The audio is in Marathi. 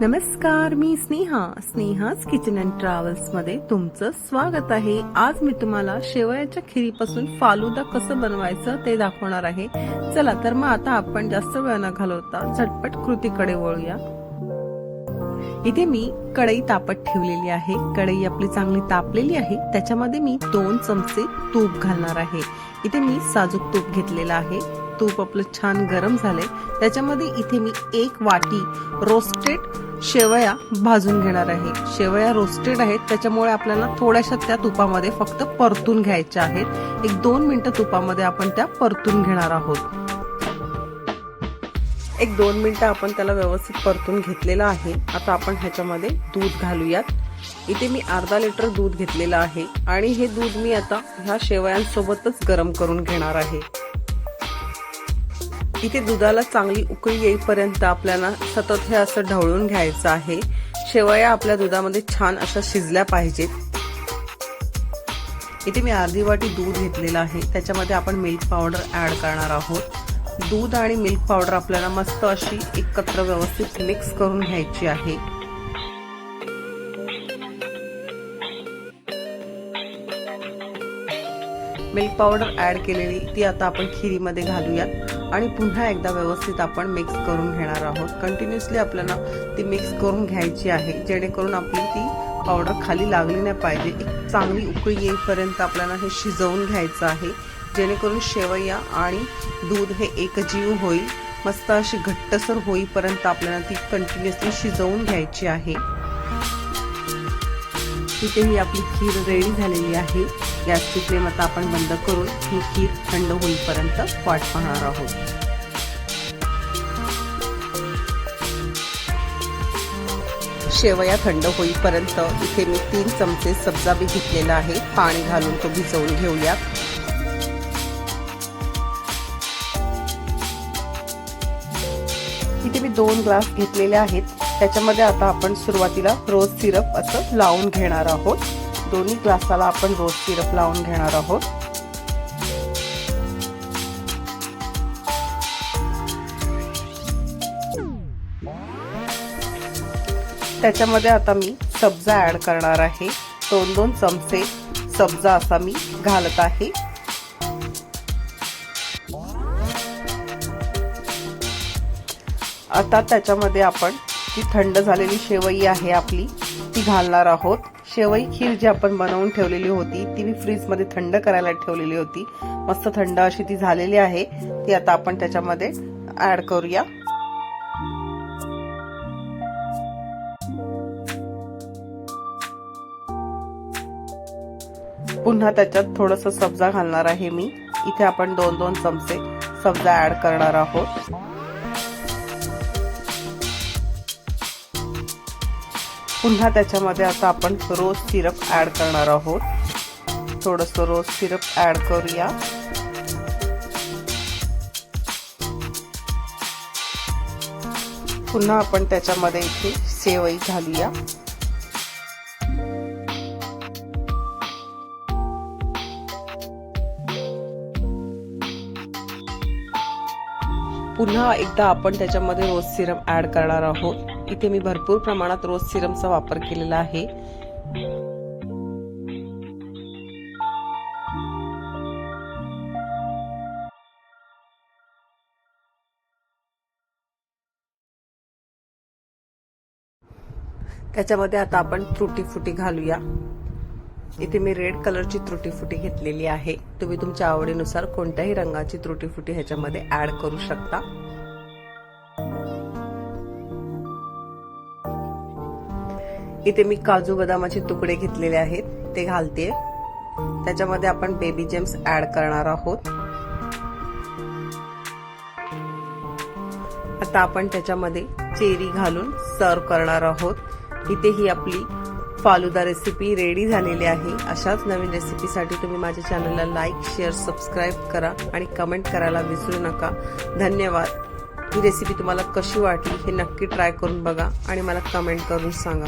नमस्कार मी स्नेहा. स्नेहाच किचन अँड ट्रॅव्हल्समध्ये तुमचं स्वागत आहे. आज मी तुम्हाला शेवयाच्या खिरीपासून फालुदा कसं बनवायचं ते दाखवणार आहे. चला तर मग आता आपण जास्त वेळ न घालवता झटपट कृतीकडे वळूया. इथे मी कढई तापत ठेवलेली आहे. कढई आपली चांगली तापलेली आहे. त्याच्यामध्ये मी दोन चमचे तूप घालणार आहे. इथे मी साजूक तूप घेतलेलं आहे. तूप आपलं छान गरम झालंय. त्याच्यामध्ये इथे मी एक वाटी रोस्टेड शेवया भाजून घेणार आहे. शेवया रोस्टेड आहेत. त्याच्यामुळे आपल्याला थोड्याशा त्या तुपामध्ये फक्त परतून घ्यायच्या आहेत. एक दोन मिनिटं तुपामध्ये आपण त्या परतून घेणार आहोत. एक दोन मिनिटं आपण त्याला व्यवस्थित परतून घेतलेलं आहे. आता आपण ह्याच्यामध्ये दूध घालूयात. इथे मी अर्धा लिटर दूध घेतलेलं आहे. आणि हे दूध मी आता ह्या शेवयांसोबतच गरम करून घेणार आहे. इथे दुधाला चांगली उकळी येईपर्यंत आपल्याला सतत हे असं ढवळून घ्यायचं आहे. शेवया आपल्या दुधामध्ये छान अशा शिजल्या पाहिजेत. इथे मी अर्धी वाटी दूध घेतलेलं आहे. त्याच्यामध्ये आपण मिल्क पावडर ॲड करणार आहोत. दूध आणि मिल्क पावडर आपल्याला मस्त अशी एकत्र व्यवस्थित मिक्स करून घ्यायची आहे. मिल्क पावडर ॲड केलेली ती आता आपण खिरीमध्ये घालूयात. आणि पुन्हा एकदा व्यवस्थित आपण मिक्स करून घेणार आहोत. कंटिन्युअसली आपल्याला ती मिक्स करून घ्यायची आहे. जेणेकरून आपली ती पावडर खाली लागली नाही पाहिजे. एक चांगली उकळी येईपर्यंत आपल्याला हे शिजवून घ्यायचं आहे. जेणेकरून शेवया आणि दूध हे एकजीव होईल. मस्त अशी घट्टसर होईपर्यंत आपल्याला ती कंटिन्युअसली शिजवून घ्यायची आहे. तिथेही ही आपली खीर रेडी झालेली आहे. गॅसची फ्लेम आता आपण बंद करून ही खीर थंड होईपर्यंत वाट पाहणार आहोत. शेवया थंड होईपर्यंत इथे मी तीन चमचे सब्जा बी घेतलेला आहे. पाणी घालून तो भिजवून घेऊया. इथे मी दोन ग्लास घेतलेले आहेत. त्याच्यामध्ये आता आपण सुरुवातीला रोज सिरप असं लावून घेणार आहोत. दोन्ही ग्लासाला आपण रोज सिरप लावून घेणार आहोत. त्याच्यामध्ये आता मी सब्जा ॲड करणार आहे. दोन दोन चमचे सब्जा असा मी घालत आहे. आता त्याच्यामध्ये आपण जी थंड झालेली शेवई आहे आपली ती घालणार आहोत. शेवई खीर जी आपण बनवून ठेवलेली होती ती मी फ्रीजमध्ये थंड करायला ठेवलेली होती. मस्त थंड अशी ती झालेली आहे. ती आता आपण त्याच्यामध्ये ॲड करूया. पुन्हा त्याच्यात थोडंसं सब्जा घालणार आहे मी. इथे आपण दोन दोन चमचे सब्जा ॲड करणार आहोत. पुन्हा त्याच्यामध्ये आता आपण रोज सिरप ॲड करणार आहोत. थोडंसं रोज सिरप ॲड करूया. पुन्हा आपण त्याच्यामध्ये इथे सेवई घालूया. पुन्हा एकदा आपण त्याच्यामध्ये रोज सिरप ॲड करणार आहोत. इथे मी भरपूर प्रमाणात रोज सिरमचा वापर केलेला आहे. त्याच्यामध्ये आता आपण त्रुटी फुटी घालूया. इथे मी रेड कलरची त्रुटी फुटी घेतलेली आहे. तुम्ही तुमच्या आवडीनुसार कोणत्याही रंगाची त्रुटी फुटी ह्याच्यामध्ये ऍड करू शकता. इथे मी काजू बदामाचे तुकडे घेतलेले आहेत ते घालते त्याच्यामध्ये आपण बेबी जेम्स ऍड करणार आहोत. आता आपण त्याच्यामध्ये चेरी घालून सर्व करणार आहोत. इथे ही आपली फालुदा रेसिपी रेडी झालेली आहे. अशाच नवीन रेसिपीसाठी तुम्ही माझ्या चॅनलला लाईक शेअर सबस्क्राईब करा आणि कमेंट करायला विसरू नका. धन्यवाद. ही रेसिपी तुम्हाला कशी वाटली हे नक्की ट्राय करून बघा आणि मला कमेंट करून सांगा.